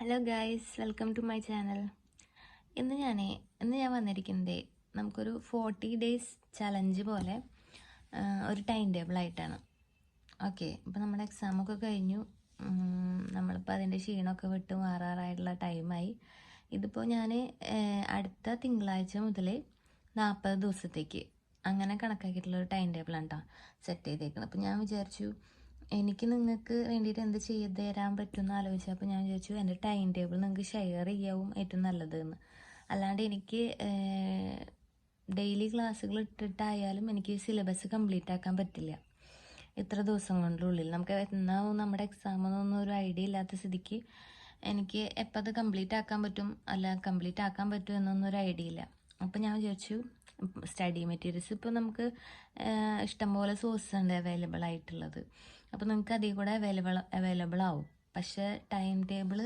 Hello guys welcome to my channel ഇന്ന് ഞാൻ ഇന്ന് ഞാൻ വന്നിരിക്കുന്നത് നമുക്കൊരു ഫോർട്ടി ഡേയ്സ് ചലഞ്ച് പോലെ ഒരു ടൈം ടേബിൾ ആയിട്ടാണ്. ഓക്കെ അപ്പോൾ നമ്മുടെ എക്സാമൊക്കെ കഴിഞ്ഞു. നമ്മളിപ്പോൾ അതിന്റെ ക്ഷീണമൊക്കെ വിട്ട് മാറാറായിട്ടുള്ള ടൈമായി ഇതിപ്പോൾ ഞാൻ അടുത്ത തിങ്കളാഴ്ച മുതൽ നാൽപ്പത് ദിവസത്തേക്ക് അങ്ങനെ കണക്കാക്കിയിട്ടുള്ളൊരു ടൈം ടേബിളാണ് കേട്ടോ സെറ്റ് ചെയ്തേക്കുന്നത് അപ്പോൾ ഞാൻ വിചാരിച്ചു എനിക്ക് നിങ്ങൾക്ക് വേണ്ടിയിട്ട് എന്ത് ചെയ്ത് തരാൻ പറ്റുമെന്ന് ആലോചിച്ചപ്പോൾ ഞാൻ ചോദിച്ചു എന്റെ ടൈം ടേബിൾ നിങ്ങൾക്ക് ഷെയർ ചെയ്യാവും ഏറ്റവും നല്ലത് എന്ന് അല്ലാണ്ട് എനിക്ക് ഡെയിലി ക്ലാസ്സുകൾ ഇട്ടിട്ടായാലും എനിക്ക് സിലബസ് കംപ്ലീറ്റ് ആക്കാൻ പറ്റില്ല. ഇത്ര ദിവസം കൊണ്ടുള്ളിൽ നമുക്ക് എന്നാവും നമ്മുടെ എക്സാം എന്നൊന്നും ഒരു ഐഡിയ ഇല്ലാത്ത സ്ഥിതിക്ക് എനിക്ക് എപ്പോൾ അത് കംപ്ലീറ്റ് ആക്കാൻ പറ്റും? അല്ല കംപ്ലീറ്റ് ആക്കാൻ പറ്റും എന്നൊന്നും ഒരു ഐഡിയ ഇല്ല. അപ്പോൾ ഞാൻ വിചാരിച്ചു സ്റ്റഡി മെറ്റീരിയൽസ് ഇപ്പോൾ നമുക്ക് ഇഷ്ടംപോലെ സോഴ്സസ് ഉണ്ട് അവൈലബിൾ ആയിട്ടുള്ളത്. അപ്പോൾ നിങ്ങൾക്ക് അതിൽ കൂടെ അവൈലബിൾ അവൈലബിൾ ആവും. പക്ഷേ ടൈം ടേബിൾ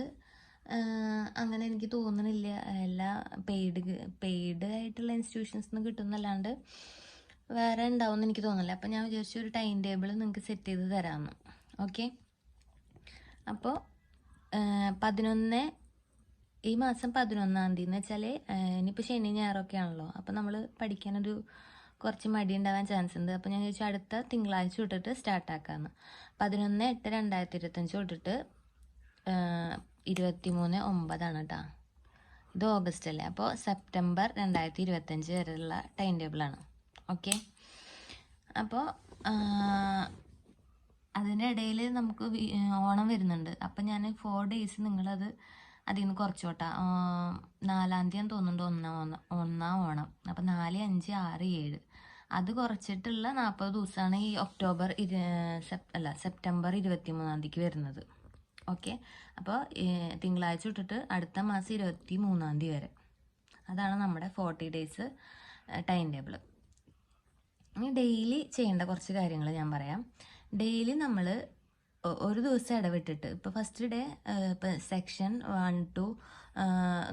അങ്ങനെ എനിക്ക് തോന്നുന്നില്ല എല്ലാ പെയ്ഡ് പെയ്ഡ് ആയിട്ടുള്ള ഇൻസ്റ്റിറ്റ്യൂഷൻസ് നിന്ന് കിട്ടുന്നല്ലാണ്ട് വേറെ ഉണ്ടാവുമെന്ന് എനിക്ക് തോന്നുന്നില്ല അപ്പോൾ ഞാൻ വിചാരിച്ചു ഒരു ടൈം ടേബിൾ നിങ്ങൾക്ക് സെറ്റ് ചെയ്ത് തരാമെന്ന്. ഓക്കെ അപ്പോൾ പതിനൊന്ന് ഈ മാസം പതിനൊന്നാം തീയതി എന്ന് വെച്ചാൽ ഇനിയിപ്പോൾ ശനി ഞായറൊക്കെ ആണല്ലോ അപ്പോൾ നമ്മൾ പഠിക്കാനൊരു കുറച്ച് മടി ഉണ്ടാവാൻ ചാൻസ് ഉണ്ട്. അപ്പോൾ ഞാൻ ചോദിച്ചു അടുത്ത തിങ്കളാഴ്ച തൊട്ടിട്ട് സ്റ്റാർട്ടാക്കാമെന്ന് പതിനൊന്ന് എട്ട് രണ്ടായിരത്തി ഇരുപത്തഞ്ച് തൊട്ടിട്ട് ഇരുപത്തി മൂന്ന് ഒമ്പതാണ് കേട്ടോ ഇത് ഓഗസ്റ്റ് അല്ലേ? അപ്പോൾ സെപ്റ്റംബർ രണ്ടായിരത്തി ഇരുപത്തഞ്ച് വരെയുള്ള ടൈം ടേബിളാണ് ഓക്കെ? അപ്പോൾ അതിന്റെ ഇടയിൽ നമുക്ക് ഓണം വരുന്നുണ്ട്. അപ്പം ഞാൻ ഫോർ ഡേയ്സ് നിങ്ങളത് അതിൽ നിന്ന് കുറച്ചോട്ടാ. നാലാം തീയതി തോന്നുന്നുണ്ട് ഒന്നാം ഒന്നാം ഓണം. അപ്പം നാല് അഞ്ച് ആറ് ഏഴ്. അത് കുറച്ചിട്ടുള്ള നാൽപ്പത് ദിവസമാണ് ഈ ഒക്ടോബർ ഇരു അല്ല സെപ്റ്റംബർ ഇരുപത്തി മൂന്നാം തീയതിക്ക് വരുന്നത്. ഓക്കെ? അപ്പോൾ തിങ്കളാഴ്ച തൊട്ടിട്ട് അടുത്ത മാസം ഇരുപത്തി മൂന്നാം തീയതി വരെ. അതാണ് നമ്മുടെ ഫോർട്ടി ഡേയ്സ് ടൈം ടേബിൾ ഇനി ഡെയിലി ചെയ്യേണ്ട കുറച്ച് കാര്യങ്ങൾ ഞാൻ പറയാം. ഡെയിലി നമ്മൾ ഒരു ദിവസം ഇടവിട്ടിട്ട്. ഇപ്പോൾ ഫസ്റ്റ് ഡേ ഇപ്പോൾ സെക്ഷൻ വൺ ടു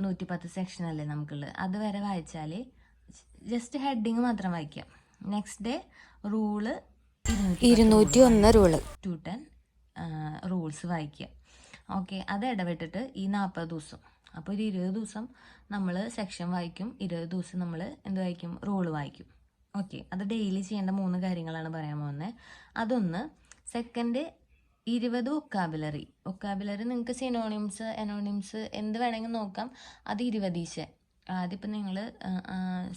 നൂറ്റി പത്ത് സെക്ഷൻ അല്ലേ നമുക്കുള്ളത് അത് വരെ വായിച്ചാൽ ജസ്റ്റ് ഹെഡിങ് മാത്രം വായിക്കാം. നെക്സ്റ്റ് ഡേ റൂൾ ഇരുന്നൂറ്റി ഒന്ന് റൂൾ ടു ടെൻ റൂൾസ് വായിക്കുക. ഓക്കെ അത് ഇടവിട്ടിട്ട് ഈ നാൽപ്പത് ദിവസം. അപ്പോൾ ഒരു ഇരുപത് ദിവസം നമ്മൾ സെക്ഷൻ വായിക്കും. ഇരുപത് ദിവസം നമ്മൾ എന്ത് വായിക്കും? റൂൾ വായിക്കും. ഓക്കെ അത് ഡെയിലി ചെയ്യേണ്ട മൂന്ന് കാര്യങ്ങളാണ് പറയാൻ പോകുന്നത് അതൊന്ന് സെക്കൻഡ് ഇരുപത് ഒക്കാബുലറി ഒക്കാബുലറി നിങ്ങൾക്ക് സിനോണിംസ് എനോണിംസ് എന്ത് വേണമെങ്കിൽ നോക്കാം. അത് ഇരുപതീശ. ആദ്യം ഇപ്പം നിങ്ങൾ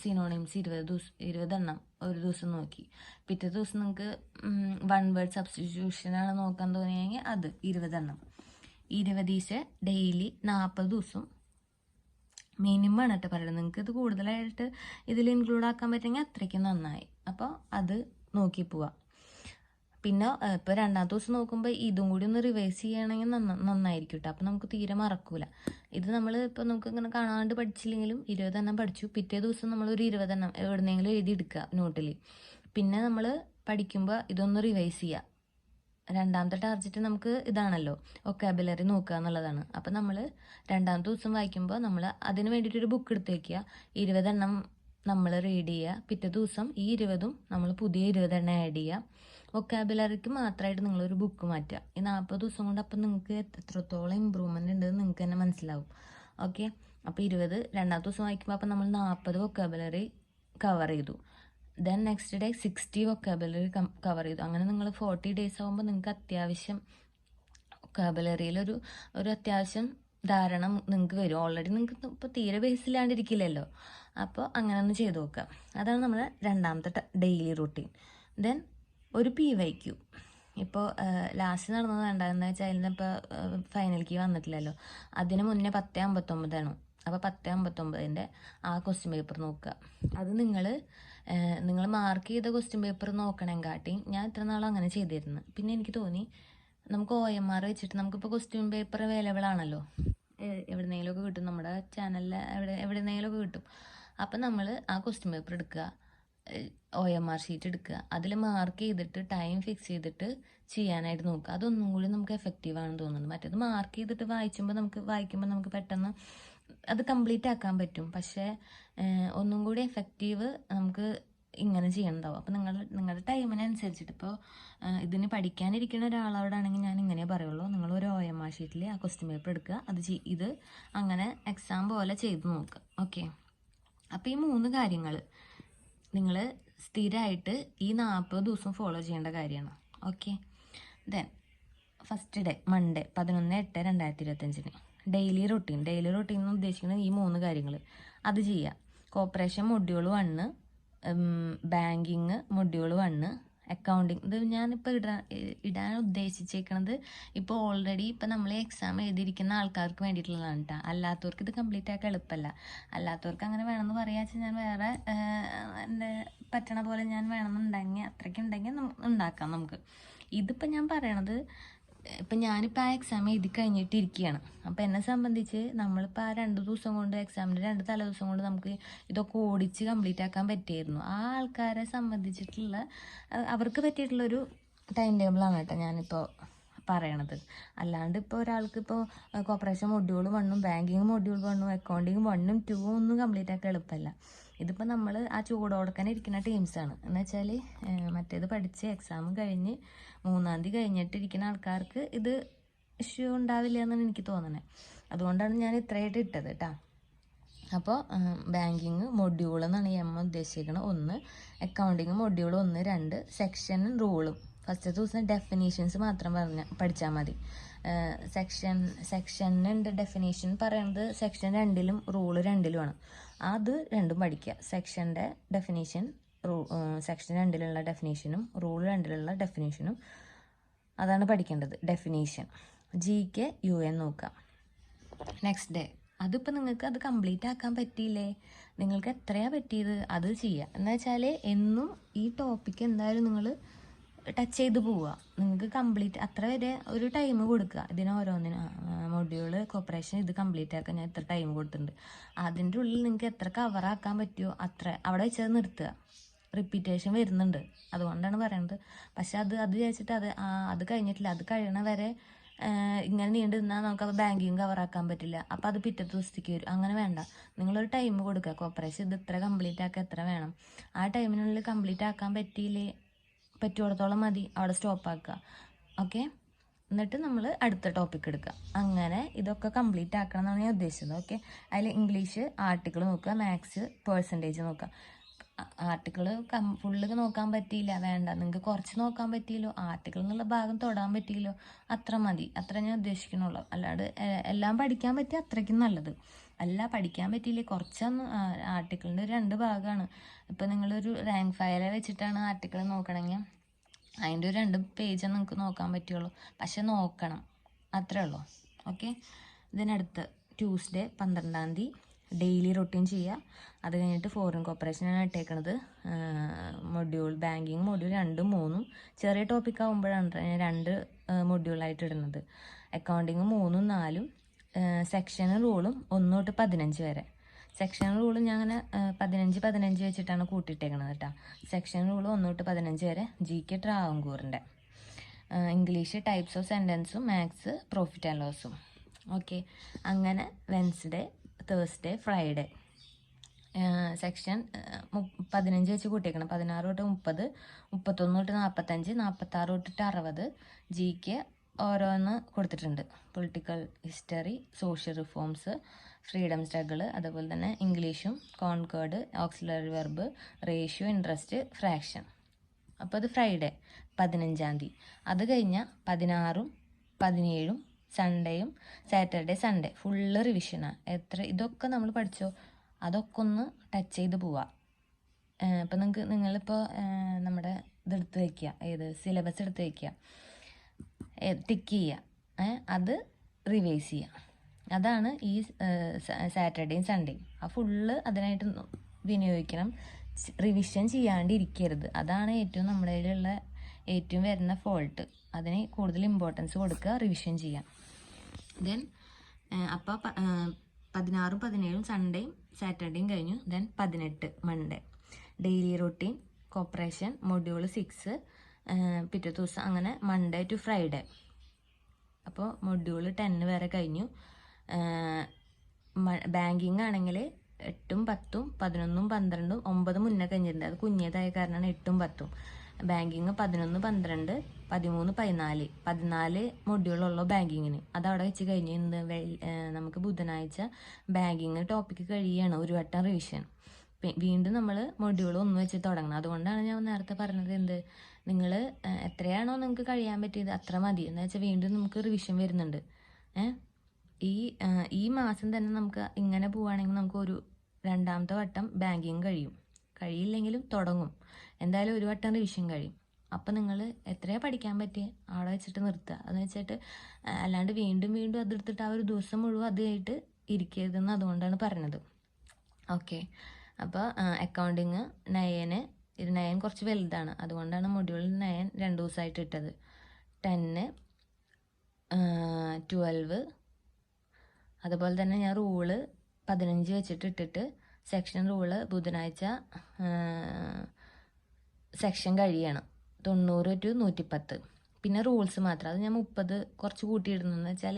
സിനോണിംസ് ഇരുപത് ദിവസം ഇരുപതെണ്ണം ഒരു ദിവസം നോക്കി. പിറ്റേ ദിവസം നിങ്ങൾക്ക് വൺ വേർഡ് സബ്സ്റ്റിറ്റ്യൂഷനാണ് നോക്കാൻ തോന്നിയെങ്കിൽ അത് ഇരുപതെണ്ണം. ഇരുപതീശ ഡെയിലി നാൽപ്പത് ദിവസം. മിനിമം ആണ് കേട്ടോ പറയുന്നത് നിങ്ങൾക്ക് ഇത് കൂടുതലായിട്ട് ഇതിൽ ഇൻക്ലൂഡ് ആക്കാൻ പറ്റുമെങ്കിൽ അത്രയ്ക്ക് നന്നായി. അപ്പോൾ അത് നോക്കി പോവാം. പിന്നെ ഇപ്പോൾ രണ്ടാമത്തെ ദിവസം നോക്കുമ്പോൾ ഇതും കൂടി ഒന്ന് റിവൈസ് ചെയ്യണമെങ്കിൽ നന്ന നന്നായിരിക്കും കേട്ടോ അപ്പോൾ നമുക്ക് തീരെ മറക്കൂല. ഇത് നമ്മൾ ഇപ്പോൾ നമുക്ക് ഇങ്ങനെ കാണാണ്ട് പഠിച്ചില്ലെങ്കിലും ഇരുപതെണ്ണം പഠിച്ചു. പിറ്റേ ദിവസം നമ്മൾ ഒരു ഇരുപതെണ്ണം എഴുതി എടുക്കുക നോട്ടിൽ പിന്നെ നമ്മൾ പഠിക്കുമ്പോൾ ഇതൊന്ന് റിവൈസ് ചെയ്യുക രണ്ടാമത്തെ ടാർജറ്റ് നമുക്ക് ഇതാണല്ലോ ഒക്കാബുലറി നോക്കുക എന്നുള്ളതാണ്. അപ്പം നമ്മൾ രണ്ടാമത്തെ ദിവസം വായിക്കുമ്പോൾ നമ്മൾ അതിന് വേണ്ടിയിട്ടൊരു ബുക്ക് എടുത്ത് വയ്ക്കുക ഇരുപതെണ്ണം നമ്മൾ റീഡ് ചെയ്യുക. പിറ്റേ ദിവസം ഈ ഇരുപതും നമ്മൾ പുതിയ ഇരുപതെണ്ണം ആഡ് ചെയ്യുക. ഒക്കാബുലറിക്ക് മാത്രമായിട്ട് നിങ്ങളൊരു ബുക്ക് മാറ്റുക ഈ നാൽപ്പത് ദിവസം കൊണ്ട് അപ്പം നിങ്ങൾക്ക് എത്രത്തോളം ഇമ്പ്രൂവ്മെന്റ് ഉണ്ടെന്ന് നിങ്ങൾക്ക് തന്നെ മനസ്സിലാവും. ഓക്കെ അപ്പോൾ ഇരുപത് രണ്ടാമത്തെ ദിവസം വായിക്കുമ്പോൾ അപ്പം നമ്മൾ നാൽപ്പത് വൊക്കാബുലറി കവർ ചെയ്തു. Then next day sixty vocabulary cover ചെയ്തു. അങ്ങനെ നിങ്ങൾ ഫോർട്ടി ഡേയ്സ് ആകുമ്പോൾ നിങ്ങൾക്ക് അത്യാവശ്യം വൊക്കാബുലറിയിലൊരു ഒരു അത്യാവശ്യം ധാരണ നിങ്ങൾക്ക് വരും. ഓൾറെഡി നിങ്ങൾക്ക് ഇപ്പോൾ തീരെ ബേസില്ലാണ്ടിരിക്കില്ലല്ലോ അപ്പോൾ അങ്ങനെ ഒന്ന് ചെയ്ത് നോക്കുക അതാണ് നമ്മുടെ രണ്ടാമത്തെ ഡെയിലി റൂട്ടീൻ ദെൻ ഒരു പി വൈ ക്യു ഇപ്പോൾ ലാസ്റ്റ് നടന്നത് വേണ്ടതെന്ന് വെച്ചാൽ ഫൈനൽ ഫൈനലിലേക്ക് വന്നിട്ടില്ലല്ലോ. അതിന് മുന്നേ പത്ത് അമ്പത്തൊമ്പതാണ്. അപ്പോൾ പത്ത് അമ്പത്തൊമ്പതിന്റെ ആ ക്വസ്റ്റ്യൻ പേപ്പർ നോക്കുക അത് നിങ്ങൾ നിങ്ങൾ മാർക്ക് ചെയ്ത ക്വസ്റ്റ്യൻ പേപ്പർ നോക്കണേ കാട്ടി ഞാൻ ഇത്ര നാളും അങ്ങനെ ചെയ്തിരുന്നു. പിന്നെ എനിക്ക് തോന്നി നമുക്ക് ഒ എം ആർ വെച്ചിട്ട് നമുക്കിപ്പോൾ ക്വസ്റ്റ്യൻ പേപ്പർ അവൈലബിൾ ആണല്ലോ. എവിടെന്നെങ്കിലുമൊക്കെ കിട്ടും. നമ്മുടെ ചാനലിൽ എവിടെ എവിടെന്നെങ്കിലുമൊക്കെ കിട്ടും. അപ്പം നമ്മൾ ആ ക്വസ്റ്റ്യൻ പേപ്പർ എടുക്കുക. ഒ എം ആർ ഷീറ്റ് എടുക്കുക. അതിൽ മാർക്ക് ചെയ്തിട്ട് ടൈം ഫിക്സ് ചെയ്തിട്ട് ചെയ്യാനായിട്ട് നോക്കുക. അതൊന്നും കൂടി നമുക്ക് എഫക്റ്റീവ് ആണെന്ന് തോന്നുന്നു. മറ്റേത് മാർക്ക് ചെയ്തിട്ട് വായിക്കുമ്പോൾ നമുക്ക് വായിക്കുമ്പോൾ നമുക്ക് പെട്ടെന്ന് അത് കംപ്ലീറ്റ് ആക്കാൻ പറ്റും. പക്ഷേ ഒന്നും കൂടി എഫക്റ്റീവ് നമുക്ക് ഇങ്ങനെ ചെയ്യണ്ടാവും അപ്പോൾ നിങ്ങൾ നിങ്ങളുടെ ടൈമിനനുസരിച്ചിട്ട് ഇപ്പോൾ ഇതിന് പഠിക്കാനിരിക്കുന്ന ഒരാളോടാണെങ്കിൽ ഞാൻ ഇങ്ങനെ പറയുള്ളൂ. നിങ്ങൾ ഒരു ഒ എം ആർ ഷീറ്റിൽ ആ ക്വസ്റ്റ്യൻ പേപ്പർ എടുക്കുക. അത് ഇത് അങ്ങനെ എക്സാം പോലെ ചെയ്ത് നോക്കുക. ഓക്കെ അപ്പോൾ ഈ മൂന്ന് കാര്യങ്ങൾ നിങ്ങൾ സ്ഥിരമായിട്ട് ഈ നാൽപ്പത് ദിവസം ഫോളോ ചെയ്യേണ്ട കാര്യമാണ്. Okay then first day Monday പതിനൊന്ന് എട്ട് രണ്ടായിരത്തി ഇരുപത്തഞ്ചിന് ഡെയിലി റൊട്ടീൻ ഡെയിലി റൊട്ടീൻ എന്ന് ഉദ്ദേശിക്കുന്നത് ഈ മൂന്ന് കാര്യങ്ങൾ അത് ചെയ്യുക cooperation module one banking module one accounting ഇത് ഞാനിപ്പോൾ ഇടാൻ ഇടാൻ ഉദ്ദേശിച്ചേക്കണത് ഇപ്പോൾ ഓൾറെഡി ഇപ്പം നമ്മൾ എക്സാം എഴുതിയിരിക്കുന്ന ആൾക്കാർക്ക് വേണ്ടിയിട്ടുള്ളതാണ് കേട്ടോ അല്ലാത്തവർക്ക് ഇത് കംപ്ലീറ്റ് ആക്കാൻ എളുപ്പമല്ല അല്ലാത്തവർക്ക് അങ്ങനെ വേണമെന്ന് പറയാ ഞാൻ വേറെ എന്റെ പറ്റണ പോലെ ഞാൻ വേണമെന്നുണ്ടെങ്കിൽ അത്രയ്ക്ക് ഉണ്ടെങ്കിൽ നമുക്ക് ഉണ്ടാക്കാം നമുക്ക്. ഇതിപ്പോൾ ഞാൻ പറയണത് ഇപ്പം ഞാനിപ്പോൾ ആ എക്സാം എഴുതി കഴിഞ്ഞിട്ട് ഇരിക്കുകയാണ് അപ്പോൾ എന്നെ സംബന്ധിച്ച് നമ്മളിപ്പോൾ ആ രണ്ട് ദിവസം കൊണ്ട് എക്സാമിന്റെ രണ്ട് തല ദിവസം കൊണ്ട് നമുക്ക് ഇതൊക്കെ ഓടിച്ച് കംപ്ലീറ്റ് ആക്കാൻ പറ്റിയായിരുന്നു. ആ ആൾക്കാരെ സംബന്ധിച്ചിട്ടുള്ള അവർക്ക് പറ്റിയിട്ടുള്ളൊരു ടൈം ടേബിളാണ് കേട്ടോ ഞാനിപ്പോൾ പറയണത്. അല്ലാണ്ട് ഇപ്പോൾ ഒരാൾക്ക് ഇപ്പോൾ കോപ്പറേഷൻ മൊഡ്യൂൾ വണ്ണും ബാങ്കിങ് മൊഡ്യൂൾ വണ്ണും അക്കൗണ്ടിങ് വണ്ണും ടൂ ഒന്നും കംപ്ലീറ്റ് ആക്കാൻ എളുപ്പമല്ല ഇതിപ്പോൾ നമ്മൾ ആ ചൂടോടക്കാൻ ഇരിക്കുന്ന ടീംസാണ് എന്ന് വെച്ചാൽ മറ്റേത് പഠിച്ച് എക്സാം കഴിഞ്ഞ് മൂന്നാം തീയതി കഴിഞ്ഞിട്ടിരിക്കുന്ന ആൾക്കാർക്ക് ഇത് ഇഷ്യൂ ഉണ്ടാവില്ല എന്നാണ് എനിക്ക് തോന്നുന്നത് അതുകൊണ്ടാണ് ഞാൻ ഇത്രയായിട്ട് ഇട്ടത് കേട്ടോ അപ്പോൾ ബാങ്കിങ് മൊഡ്യൂൾ എന്നാണ് എം ഉദ്ദേശിക്കുന്നത് ഒന്ന് അക്കൗണ്ടിങ് മൊഡ്യൂൾ ഒന്ന് രണ്ട് സെക്ഷനും റൂളും ഫസ്റ്റ് ദിവസം ഡെഫിനേഷൻസ് മാത്രം പറഞ്ഞ പഠിച്ചാൽ മതി. സെക്ഷൻ സെക്ഷനുണ്ട് ഡെഫിനേഷൻ പറയുന്നത് സെക്ഷൻ രണ്ടിലും റൂൾ രണ്ടിലുമാണ്. അത് രണ്ടും പഠിക്കുക സെക്ഷന്റെ ഡെഫിനേഷൻ റൂ സെക്ഷൻ രണ്ടിലുള്ള ഡെഫിനേഷനും റൂൾ രണ്ടിലുള്ള ഡെഫിനേഷനും അതാണ് പഠിക്കേണ്ടത് definition G K U N നോക്കാം. നെക്സ്റ്റ് ഡേ അതിപ്പോൾ നിങ്ങൾക്ക് അത് കംപ്ലീറ്റ് ആക്കാൻ പറ്റിയില്ലേ? നിങ്ങൾക്ക് എത്രയാണ് പറ്റിയത്? അത് ചെയ്യുക എന്ന് വെച്ചാൽ എന്നും ഈ ടോപ്പിക്ക് എന്തായാലും നിങ്ങൾ ടച്ച് ചെയ്ത് പോവുക. നിങ്ങൾക്ക് കംപ്ലീറ്റ് അത്ര വരെ ഒരു ടൈം കൊടുക്കുക. ഇതിന് ഓരോന്നിനും മൊഡ്യൂൾ കോപ്പറേഷൻ ഇത് കംപ്ലീറ്റ് ആക്കാൻ ഞാൻ ഇത്ര ടൈം കൊടുത്തിട്ടുണ്ട്. അതിന്റെ ഉള്ളിൽ നിങ്ങൾക്ക് എത്ര കവർ ആക്കാൻ പറ്റുമോ അത്ര അവിടെ വെച്ചത് നിർത്തുക. റിപ്പീറ്റേഷൻ വരുന്നുണ്ട്. അതുകൊണ്ടാണ് പറയുന്നത് പക്ഷെ അത് അത് വിചാരിച്ചിട്ട് അത് അത് കഴിഞ്ഞിട്ടില്ല. അത് കഴിയണ വരെ ഇങ്ങനെ നീണ്ടു നിന്നാൽ നമുക്ക് അത് ബാങ്കിങ് കവറാക്കാൻ പറ്റില്ല. അപ്പോൾ അത് പിറ്റത്തെ ദിവസത്തേക്ക് വരും. അങ്ങനെ വേണ്ട. നിങ്ങളൊരു ടൈം കൊടുക്കുക. കോപ്പറേഷൻ ഇത് ഇത്ര കംപ്ലീറ്റ് ആക്കുക എത്ര വേണം. ആ ടൈമിനുള്ളിൽ കംപ്ലീറ്റ് ആക്കാൻ പറ്റിയില്ലേ? പറ്റുന്നിടത്തോളം മതി. അവിടെ സ്റ്റോപ്പ് ആക്കുക ഓക്കെ? എന്നിട്ട് നമ്മൾ അടുത്ത ടോപ്പിക് എടുക്കുക. അങ്ങനെ ഇതൊക്കെ കംപ്ലീറ്റ് ആക്കണം എന്നാണ് ഞാൻ ഉദ്ദേശിച്ചത്. ഓക്കെ? അതിൽ ഇംഗ്ലീഷ് ആർട്ടിക്കിൾ നോക്കുക. മാത്സ് പേഴ്സന്റേജ് നോക്കുക. ആർട്ടിക്കിൾ കം ഫുള്ള് നോക്കാൻ പറ്റിയില്ല. വേണ്ട. നിങ്ങൾക്ക് കുറച്ച് നോക്കാൻ പറ്റിയല്ലോ. ആർട്ടിക്കിൾ എന്നുള്ള ഭാഗം തൊടാൻ പറ്റിയല്ലോ. അത്ര മതി. അത്ര ഞാൻ ഉദ്ദേശിക്കണുള്ളൂ അല്ലാണ്ട് എല്ലാം പഠിക്കാൻ പറ്റിയ അത്രയ്ക്കും നല്ലത്. അല്ല പഠിക്കാൻ പറ്റിയില്ലേ? കുറച്ചൊന്ന് ആർട്ടിക്കിളിന്റെ രണ്ട് ഭാഗമാണ് ഇപ്പം നിങ്ങളൊരു റാങ്ക് ഫയലെ വെച്ചിട്ടാണ് ആർട്ടിക്കിൾ നോക്കണമെങ്കിൽ അതിന്റെ ഒരു രണ്ട് പേജ് നിങ്ങൾക്ക് നോക്കാൻ പറ്റുള്ളൂ. പക്ഷെ നോക്കണം. അത്രേ ഉള്ളൂ. ഓക്കെ ഇതിനടുത്ത് ട്യൂസ്ഡേ പന്ത്രണ്ടാം തീയതി ഡെയിലി റൊട്ടീൻ ചെയ്യുക അത് കഴിഞ്ഞിട്ട് ഫോറിൻ കോപ്പറേഷനാണ് ഇട്ടേക്കണത്. മൊഡ്യൂൾ ബാങ്കിങ് മൊഡ്യൂൾ രണ്ടും മൂന്നും ചെറിയ ടോപ്പിക് ആകുമ്പോഴാണ് ഞാൻ രണ്ട് മൊഡ്യൂളായിട്ട് ഇടുന്നത്. അക്കൗണ്ടിങ് മൂന്നും നാലും സെക്ഷനും റൂളും ഒന്ന് തൊട്ട് പതിനഞ്ച് വരെ. സെക്ഷൻ റൂൾ ഞാൻ അങ്ങനെ പതിനഞ്ച് പതിനഞ്ച് വെച്ചിട്ടാണ് കൂട്ടിയിട്ടേക്കണത് കേട്ടോ. സെക്ഷൻ റൂൾ ഒന്ന് തൊട്ട് പതിനഞ്ച് വരെ ജി കെ ട്രാവങ്കൂറിന്റെ ഇംഗ്ലീഷ് ടൈപ്സ് ഓഫ് സെന്റൻസും മാത്സ് പ്രോഫിറ്റ് ആൻഡ് ലോസും ഓക്കെ അങ്ങനെ വെൻസ്ഡേ തേഴ്സ്ഡേ ഫ്രൈഡേ സെക്ഷൻ പതിനഞ്ച് വെച്ച് കൂട്ടിയേക്കണം. പതിനാറ് തൊട്ട് മുപ്പത് മുപ്പത്തൊന്ന് തൊട്ട് നാൽപ്പത്തഞ്ച് നാൽപ്പത്താറ് തൊട്ടിട്ട് അറുപത് ജി കെ ഓരോന്ന് കൊടുത്തിട്ടുണ്ട്. Political history social reforms freedom struggle അതുപോലെ തന്നെ ഇംഗ്ലീഷും concord auxiliary verb ratio interest fraction അപ്പോൾ അത് ഫ്രൈഡേ പതിനഞ്ചാം തീയതി. അത് കഴിഞ്ഞാൽ പതിനാറും പതിനേഴും സൺഡേയും സാറ്റർഡേ സൺഡേ ഫുള്ള് റിവിഷനാണ് എത്ര ഇതൊക്കെ നമ്മൾ പഠിച്ചോ? അതൊക്കെ ഒന്ന് ടച്ച് ചെയ്ത് പോവാം. ഇപ്പം നിങ്ങൾക്ക് നിങ്ങളിപ്പോൾ നമ്മുടെ ഇതെടുത്ത് വയ്ക്കുക. ഏത്? സിലബസ് എടുത്ത് വയ്ക്കുക. ടിക്ക് ചെയ്യുക അത് റിവൈസ് ചെയ്യുക. അതാണ് ഈ സാറ്റർഡേയും സൺഡേയും ആ ഫുള്ള് അതിനായിട്ട് വിനിയോഗിക്കണം. റിവിഷൻ ചെയ്യാണ്ടിരിക്കരുത്. അതാണ് ഏറ്റവും നമ്മുടെ കയ്യിലുള്ള ഏറ്റവും വരുന്ന ഫോൾട്ട് അതിന് കൂടുതൽ ഇമ്പോർട്ടൻസ് കൊടുക്കുക റിവിഷൻ ചെയ്യാം ദെൻ അപ്പോൾ പതിനാറും പതിനേഴും സൺഡേയും സാറ്റർഡേയും കഴിഞ്ഞു. ദെൻ പതിനെട്ട് Monday daily routine cooperation module six പിറ്റേ ദിവസം അങ്ങനെ മൺഡേ ടു ഫ്രൈഡേ അപ്പോൾ മൊഡ്യൂൾ ടെന്ന് വരെ കഴിഞ്ഞു. ബാങ്കിങ് ആണെങ്കിൽ എട്ടും പത്തും പതിനൊന്നും പന്ത്രണ്ടും ഒമ്പത് മുന്നേ കഴിഞ്ഞിട്ടുണ്ട്. അത് കുഞ്ഞേതായ കാരണമാണ് എട്ടും പത്തും. ബാങ്കിങ് പതിനൊന്ന് പന്ത്രണ്ട് പതിമൂന്ന് പതിനാല്. പതിനാല് മൊഡ്യൂളുള്ള ബാങ്കിങ്ങിന് അത് അവിടെ വെച്ച് കഴിഞ്ഞ് ഇന്ന് നമുക്ക് ബുധനാഴ്ച ബാങ്കിങ് ടോപ്പിക്ക് കഴിയുകയാണ് ഒരു വട്ടം റിവിഷൻ വീണ്ടും നമ്മൾ മൊഡ്യൂൾ ഒന്ന് വെച്ച് തുടങ്ങണം. അതുകൊണ്ടാണ് ഞാൻ നേരത്തെ പറഞ്ഞത് എന്ത്? നിങ്ങൾ എത്രയാണോ നിങ്ങൾക്ക് കഴിയാൻ പറ്റിയത് അത്ര മതി. എന്ന് വെച്ചാൽ വീണ്ടും നമുക്ക് റിവിഷൻ വരുന്നുണ്ട്. ഈ ഈ മാസം തന്നെ നമുക്ക് ഇങ്ങനെ പോവുകയാണെങ്കിൽ നമുക്ക് ഒരു രണ്ടാമത്തെ വട്ടം ബാങ്കിങ് കഴിയും. കഴിയില്ലെങ്കിലും തുടങ്ങും. എന്തായാലും ഒരു വട്ടം റിവിഷൻ കഴിയും. അപ്പം നിങ്ങൾ എത്രയാ പഠിക്കാൻ പറ്റിയ? അവിടെ വെച്ചിട്ട് നിർത്തുക. എന്ന് വെച്ചിട്ട് അല്ലാണ്ട് വീണ്ടും വീണ്ടും അതെടുത്തിട്ട് ആ ഒരു ദിവസം മുഴുവൻ അതായിട്ട് ഇരിക്കരുതെന്ന് അതുകൊണ്ടാണ് പറഞ്ഞത്. ഓക്കെ. അപ്പോൾ അക്കൗണ്ടിങ് നയന് ഇത് നയൻ കുറച്ച് വലുതാണ്. അതുകൊണ്ടാണ് മൊഡ്യൂൾ നയൻ രണ്ട് ദിവസമായിട്ട് ഇട്ടത്. ടെന്ന് ട്വൽവ് അതുപോലെ തന്നെ ഞാൻ റൂൾ പതിനഞ്ച് വെച്ചിട്ട് ഇട്ടിട്ട് സെക്ഷൻ റൂൾ ബുധനാഴ്ച സെക്ഷൻ കഴിയണം. തൊണ്ണൂറ് ടു നൂറ്റിപ്പത്ത്. പിന്നെ റൂൾസ് മാത്രം. അത് ഞാൻ മുപ്പത് കുറച്ച് കൂട്ടിയിടുന്നതെന്ന് വെച്ചാൽ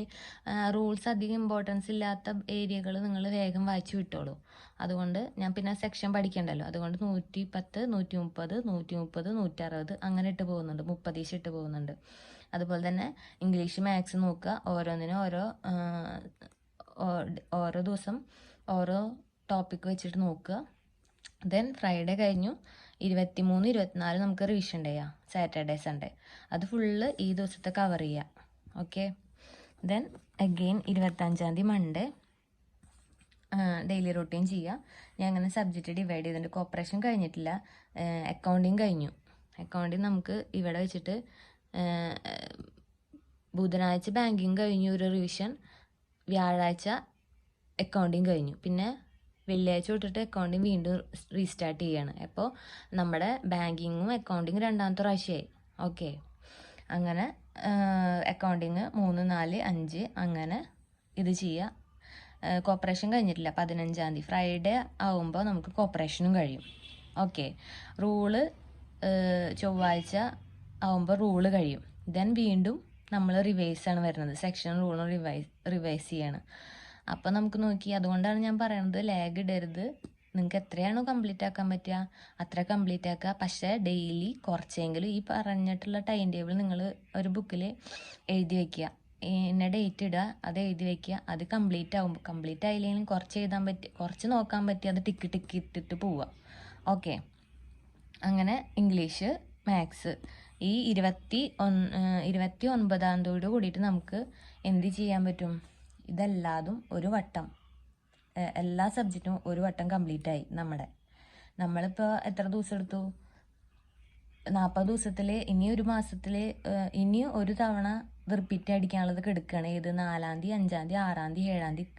റൂൾസ് അധികം ഇമ്പോർട്ടൻസ് ഇല്ലാത്ത ഏരിയകൾ നിങ്ങൾ വേഗം വായിച്ചു വിട്ടോളൂ. അതുകൊണ്ട് ഞാൻ പിന്നെ സെക്ഷൻ പഠിക്കണ്ടല്ലോ. അതുകൊണ്ട് നൂറ്റി പത്ത് നൂറ്റി മുപ്പത് നൂറ്റി മുപ്പത് നൂറ്ററുപത് അങ്ങനെ ഇട്ട് പോകുന്നുണ്ട്. മുപ്പതീശ് ഇട്ട് പോകുന്നുണ്ട്. അതുപോലെ തന്നെ ഇംഗ്ലീഷ് മാത്സ് നോക്കുക. ഓരോന്നിനും ഓരോ ഓരോ ദിവസം ഓരോ ടോപ്പിക് വെച്ചിട്ട് നോക്കുക. ദെൻ ഫ്രൈഡേ കഴിഞ്ഞു. ഇരുപത്തിമൂന്ന് ഇരുപത്തിനാല് നമുക്ക് റിവിഷൻ ഡേ ആ സാറ്റർഡേ സൺഡേ അത് ഫുള്ള് ഈ ദിവസത്തെ കവർ ചെയ്യാം. ഓക്കെ ദെൻ അഗെയിൻ ഇരുപത്തഞ്ചാം തീയതി മൺഡേ ഡെയിലി റൊട്ടീൻ ചെയ്യുക ഞാൻ അങ്ങനെ സബ്ജക്റ്റ് ഡിവൈഡ് ചെയ്തിട്ടുണ്ട് കോപ്പറേഷൻ കഴിഞ്ഞിട്ടില്ല. അക്കൗണ്ടിങ് കഴിഞ്ഞു. അക്കൗണ്ടിങ് നമുക്ക് ഇവിടെ വെച്ചിട്ട് ബുധനാഴ്ച ബാങ്കിങ് കഴിഞ്ഞു ഒരു റിവിഷൻ വ്യാഴാഴ്ച അക്കൗണ്ടിങ് കഴിഞ്ഞു. പിന്നെ വെള്ളിയാഴ്ച തൊട്ടിട്ട് അക്കൗണ്ടിങ് വീണ്ടും റീസ്റ്റാർട്ട് ചെയ്യാണ്. അപ്പോൾ നമ്മുടെ ബാങ്കിങ്ങും അക്കൗണ്ടിങ്ങും രണ്ടാമത്തെ പ്രാവശ്യമായി ഓക്കെ അങ്ങനെ അക്കൗണ്ടിങ് മൂന്ന് നാല് അഞ്ച് അങ്ങനെ ഇത് ചെയ്യുക കോപ്പറേഷൻ കഴിഞ്ഞിട്ടില്ല. പതിനഞ്ചാം തീയതി. ഫ്രൈഡേ ആവുമ്പോൾ നമുക്ക് കോപ്പറേഷനും കഴിയും. ഓക്കെ റൂൾ ചൊവ്വാഴ്ച ആവുമ്പോൾ റൂൾ കഴിയും. ദെൻ വീണ്ടും നമ്മൾ റിവൈസ് ആണ് വരുന്നത്. സെക്ഷൻ റൂളും റിവൈസ് റിവൈസ് ചെയ്യാണ്. അപ്പോൾ നമുക്ക് നോക്കി. അതുകൊണ്ടാണ് ഞാൻ പറയുന്നത് ലാഗ് ഇടരുത്. നിങ്ങൾക്ക് എത്രയാണോ കംപ്ലീറ്റ് ആക്കാൻ പറ്റുക അത്ര കംപ്ലീറ്റ് ആക്കുക. പക്ഷേ ഡെയിലി കുറച്ചെങ്കിലും ഈ പറഞ്ഞിട്ടുള്ള ടൈം ടേബിൾ നിങ്ങൾ ഒരു ബുക്കിൽ എഴുതി വെക്കുക. ഇന്ന ഡേറ്റ് ഇടുക അത് എഴുതി വെക്കുക. അത് കംപ്ലീറ്റ് ആകുമ്പോൾ കംപ്ലീറ്റ് ആയില്ലെങ്കിലും കുറച്ച് എഴുതാൻ പറ്റി കുറച്ച് നോക്കാൻ പറ്റി അത് ടിക്ക് ടിക്ക് ഇട്ടിട്ട് പോവുക. ഓക്കെ അങ്ങനെ ഇംഗ്ലീഷ് മാത്സ് ഈ ഇരുപത്തി ഒന്ന് ഇരുപത്തി ഒൻപതാം തീയതിയോട് കൂടിയിട്ട് നമുക്ക് എന്ത് ചെയ്യാൻ പറ്റും? ഇതെല്ലാതും ഒരു വട്ടം. എല്ലാ സബ്ജക്റ്റും ഒരു വട്ടം കംപ്ലീറ്റ് ആയി നമ്മുടെ. നമ്മളിപ്പോൾ എത്ര ദിവസം എടുത്തു? നാൽപ്പത് ദിവസത്തിൽ ഇനി ഒരു മാസത്തിൽ ഇനി ഒരു തവണ റിപ്പീറ്റ് അടിക്കാനുള്ളത് കിടക്കുകയാണ് ഏത്? നാലാം തീയതി അഞ്ചാം തീയതി ആറാം തീയതി ഏഴാം തീയതി.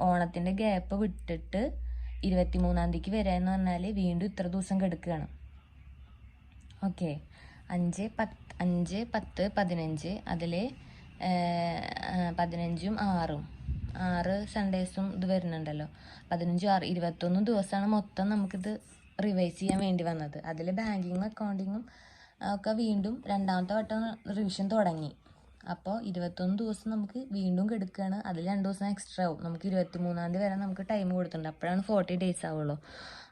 ഓണത്തിന്റെ ഗ്യാപ്പ് വിട്ടിട്ട് ഇരുപത്തി മൂന്നാം തീയതിക്ക് വരിക എന്ന് പറഞ്ഞാൽ വീണ്ടും ഇത്ര ദിവസം കെടുക്കുകയാണ് ഓക്കെ. അഞ്ച് പത്ത് അഞ്ച് പത്ത് പതിനഞ്ച് അതിൽ പതിനഞ്ചും ആറും. ആറ് സൺഡേസും ഇത് വരുന്നുണ്ടല്ലോ. പതിനഞ്ചും ആറ് ഇരുപത്തൊന്ന് ദിവസമാണ് മൊത്തം നമുക്കിത് റിവൈസ് ചെയ്യാൻ വേണ്ടി വന്നത്. അതിൽ ബാങ്കിങ്ങും അക്കൗണ്ടിങ്ങും ഒക്കെ വീണ്ടും രണ്ടാമത്തെ വട്ടം റിവിഷൻ തുടങ്ങി. അപ്പോൾ ഇരുപത്തൊന്ന് ദിവസം നമുക്ക് വീണ്ടും കെടുക്കുകയാണ് അതിൽ രണ്ട് ദിവസം എക്സ്ട്രാ ആവും. നമുക്ക് ഇരുപത്തി മൂന്നാം തീയതി വരെ നമുക്ക് ടൈം കൊടുത്തിട്ടുണ്ട്. അപ്പോഴാണ് ഫോർട്ടി ഡേയ്സ് ആവുള്ളൂ.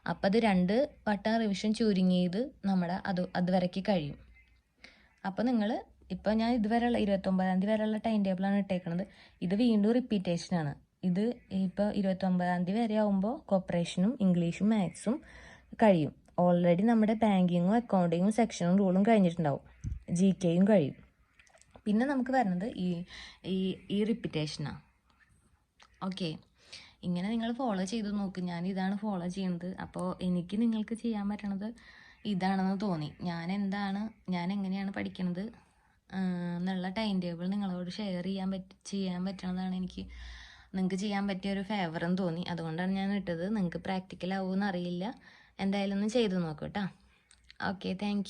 അപ്പോൾ അത് രണ്ട് വട്ടം റിവിഷൻ ചുരുങ്ങിയത് നമ്മുടെ അത് അതുവരയ്ക്ക് കഴിയും. അപ്പോൾ നിങ്ങൾ ഇപ്പോൾ ഞാൻ ഇതുവരെയുള്ള ഇരുപത്തൊമ്പതാം തീയതി വരെയുള്ള ടൈം ടേബിളാണ് ഇട്ടേക്കുന്നത് ഇത് വീണ്ടും റിപ്പീറ്റേഷനാണ് ഇത് ഇപ്പോൾ ഇരുപത്തൊമ്പതാം തീയതി വരെ ആകുമ്പോൾ കോപ്പറേഷനും ഇംഗ്ലീഷും മാത്സും കഴിയും. ഓൾറെഡി നമ്മുടെ ബാങ്കിങ്ങും അക്കൗണ്ടിങ്ങും സെക്ഷനും റൂളും കഴിഞ്ഞിട്ടുണ്ടാവും. ജി കെയും കഴിയും. പിന്നെ നമുക്ക് വരുന്നത് ഈ ഈ ഈ റിപ്പീറ്റേഷനാണ് ഓക്കെ ഇങ്ങനെ നിങ്ങൾ ഫോളോ ചെയ്ത് നോക്ക്. ഞാൻ ഇതാണ് ഫോളോ ചെയ്യുന്നത്. അപ്പോൾ എനിക്ക് നിങ്ങൾക്ക് ചെയ്യാൻ പറ്റണത് ഇതാണെന്ന് തോന്നി. ഞാൻ എന്താണ് ഞാൻ എങ്ങനെയാണ് പഠിക്കണത്? എന്നുള്ള ടൈം ടേബിൾ നിങ്ങളോട് ഷെയർ ചെയ്യാൻ പറ്റി ചെയ്യാൻ പറ്റണതാണ് എനിക്ക്. നിങ്ങൾക്ക് ചെയ്യാൻ പറ്റിയ ഒരു ഫേവറും തോന്നി. അതുകൊണ്ടാണ് ഞാൻ ഇട്ടത്. നിങ്ങൾക്ക് പ്രാക്ടിക്കൽ ആവുമെന്ന് അറിയില്ല. എന്തായാലും ഒന്ന് ചെയ്ത് നോക്കൂ കേട്ടോ ഓക്കെ താങ്ക്